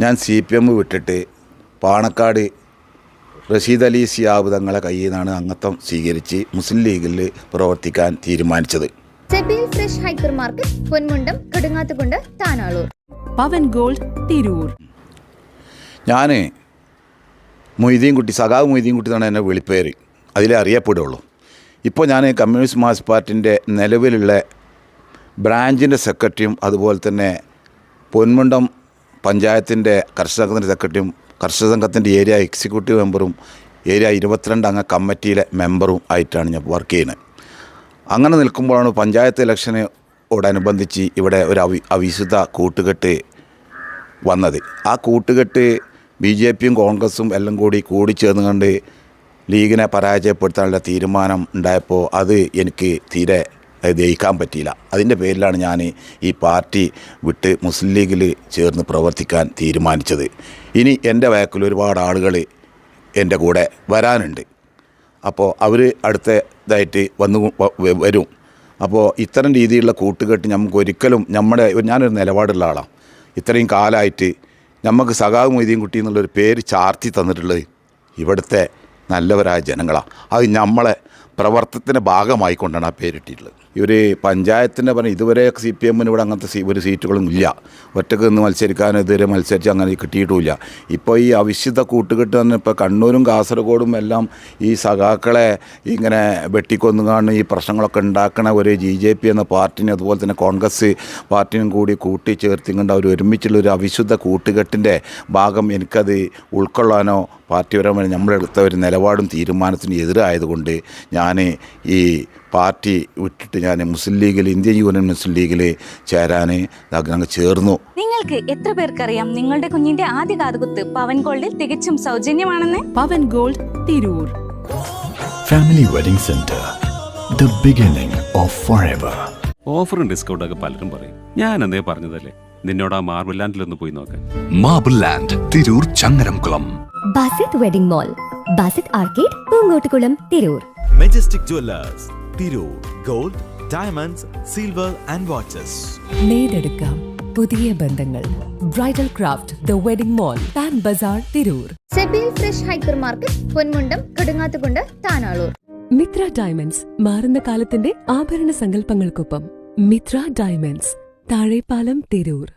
ഞാൻ C P M വിട്ടിട്ട് പാണക്കാട് റഷീദ് അലി സിയാബ് തങ്ങളെ കയ്യിൽ നിന്നാണ് അംഗത്വം സ്വീകരിച്ച് മുസ്ലിം ലീഗിൽ പ്രവർത്തിക്കാൻ തീരുമാനിച്ചത്. Sebil fresh hyper market Ponmundam Kadungathukundu Tanalur. Pavan gold Tirur. ഞാൻ മൊയ്തീൻകുട്ടി സഖാവ് മൊയ്തീൻകുട്ടി എന്നാണ് എന്റെ വിളിപ്പേര്. അതിലേ അറിയപ്പെടുള്ളൂ. ഇപ്പോൾ ഞാൻ കമ്മ്യൂണിസ്റ്റ് മാർക്സ് പാർട്ടിന്റെ നിലവിലുള്ള ബ്രാഞ്ചിന്റെ സെക്രട്ടറിയും അതുപോലെ തന്നെ പൊന്മുണ്ടം പഞ്ചായത്തിന്റെ കർഷക സംഘത്തിന്റെ സെക്രട്ടറിയും കർഷക സംഘത്തിന്റെ ഏരിയ എക്സിക്യൂട്ടീവ് മെമ്പറും ഏരിയ ഇരുപത്തിരണ്ട് അംഗ കമ്മിറ്റിയിലെ മെമ്പറും ആയിട്ടാണ് ഞാൻ വർക്ക് ചെയ്യുന്നത്. അങ്ങനെ നിൽക്കുമ്പോഴാണ് പഞ്ചായത്ത് ഇലക്ഷനോടനുബന്ധിച്ച് ഇവിടെ ഒരു അവി അവിശുദ്ധ കൂട്ടുകെട്ട് വന്നത്. ആ കൂട്ടുകെട്ട് ബി ജെ പിയും കോൺഗ്രസും എല്ലാം കൂടി കൂടി കൂടിച്ചേർന്നുകൊണ്ട് ലീഗിനെ പരാജയപ്പെടുത്താനുള്ള തീരുമാനം ഉണ്ടായപ്പോൾ അത് എനിക്ക് തീരെ ജയിക്കാൻ പറ്റിയില്ല. അതിന്റെ പേരിലാണ് ഞാൻ ഈ പാർട്ടി വിട്ട് മുസ്ലിം ലീഗിൽ ചേർന്ന് പ്രവർത്തിക്കാൻ തീരുമാനിച്ചത്. ഇനി എന്റെ വയക്കിൽ ഒരുപാട് ആളുകൾ എന്റെ കൂടെ വരാനുണ്ട്. അപ്പോൾ അവർ അടുത്ത ഇതായിട്ട് വന്നു വരും. അപ്പോൾ ഇത്തരം രീതിയിലുള്ള കൂട്ടുകെട്ട് നമുക്ക് ഒരിക്കലും നമ്മുടെ ഞാനൊരു നിലപാടുള്ള ആളാണ്. ഇത്രയും കാലമായിട്ട് നമുക്ക് സഖാവ് മൊയ്തീൻ കുട്ടി എന്നുള്ളൊരു പേര് ചാർത്തി തന്നിട്ടുള്ളത് ഇവിടുത്തെ നല്ലവരായ ജനങ്ങളാണ്. അത് നമ്മളെ പ്രവർത്തനത്തിന്റെ ഭാഗമായിക്കൊണ്ടാണ് ആ പേരിട്ടിട്ടുള്ളത്. ഇവർ പഞ്ചായത്തിന്റെ പറഞ്ഞ ഇതുവരെ സി പി എമ്മിന് ഇവിടെ അങ്ങനത്തെ ഒരു സീറ്റുകളും ഇല്ല. ഒറ്റയ്ക്ക് നിന്ന് മത്സരിക്കാൻ ഇതുവരെ മത്സരിച്ച് അങ്ങനെ കിട്ടിയിട്ടുമില്ല ഇപ്പോൾ ഈ അവിശുദ്ധ കൂട്ടുകെട്ട് തന്നെ ഇപ്പോൾ കണ്ണൂരും കാസർഗോഡും എല്ലാം ഈ സഖാക്കളെ ഇങ്ങനെ വെട്ടിക്കൊന്നുകാണ് ഈ പ്രശ്നങ്ങളൊക്കെ ഉണ്ടാക്കണ ഒരു ജി ജെ പി എന്ന പാർട്ടിനെ അതുപോലെ തന്നെ കോൺഗ്രസ് പാർട്ടിയും കൂടി കൂട്ടിച്ചേർത്തിക്കൊണ്ട് അവർ ഒരുമിച്ചുള്ള ഒരു അവിശുദ്ധ കൂട്ടുകെട്ടിന്റെ ഭാഗം എനിക്കത് ഉൾക്കൊള്ളാനോ പാർട്ടിപരമായി നമ്മളെടുത്ത ഒരു നിലപാടും തീരുമാനത്തിനും എതിരായതുകൊണ്ട് ഞാൻ ഈ പാർട്ടി വിട്ടിട്ട് ഞാൻ മുസ്ലിം ലീഗിൽ ഇന്ത്യൻ യൂണിയൻ മുസ്ലിം ലീഗിൽ ചേരാൻ അങ്ങ് ചേർന്നു. നിങ്ങൾക്ക് എത്ര പേർക്കറിയാം നിങ്ങളുടെ കുഞ്ഞിന്റെ ആദ്യ കാതുകുത്ത് പവൻ ഗോൾഡിൽ തികച്ചും സൗജന്യമാണെന്ന്? Pavan gold Tirur. Family wedding centre the beginning of forever ഓഫറും ഡിസ്കൗണ്ടൊക്കെ പലരും പറയും. ഞാൻ എന്തേ പറഞ്ഞതല്ലേ? നിന്നോട് ആ മാർബിൾ ലാൻഡിൽ ഒന്ന് പോയി നോക്കാൻ marble land Tirur Changaramkulam. Basith wedding mall Basith arcade Poongottukulam Tirur. Majestic jewellers Tirur gold diamonds silver and watches നേടെടുക്കാം പുതിയ ബന്ധങ്ങൾ. Bridal craft the wedding mall Pan Bazar Tirur Sebil fresh hyper market Ponmundam Kadungathukondu Tanalur Mithra diamonds മാറുന്ന കാലത്തിന്റെ ആഭരണ സങ്കല്പങ്ങൾക്കൊപ്പം. Mithra diamonds Thazhepalam Tirur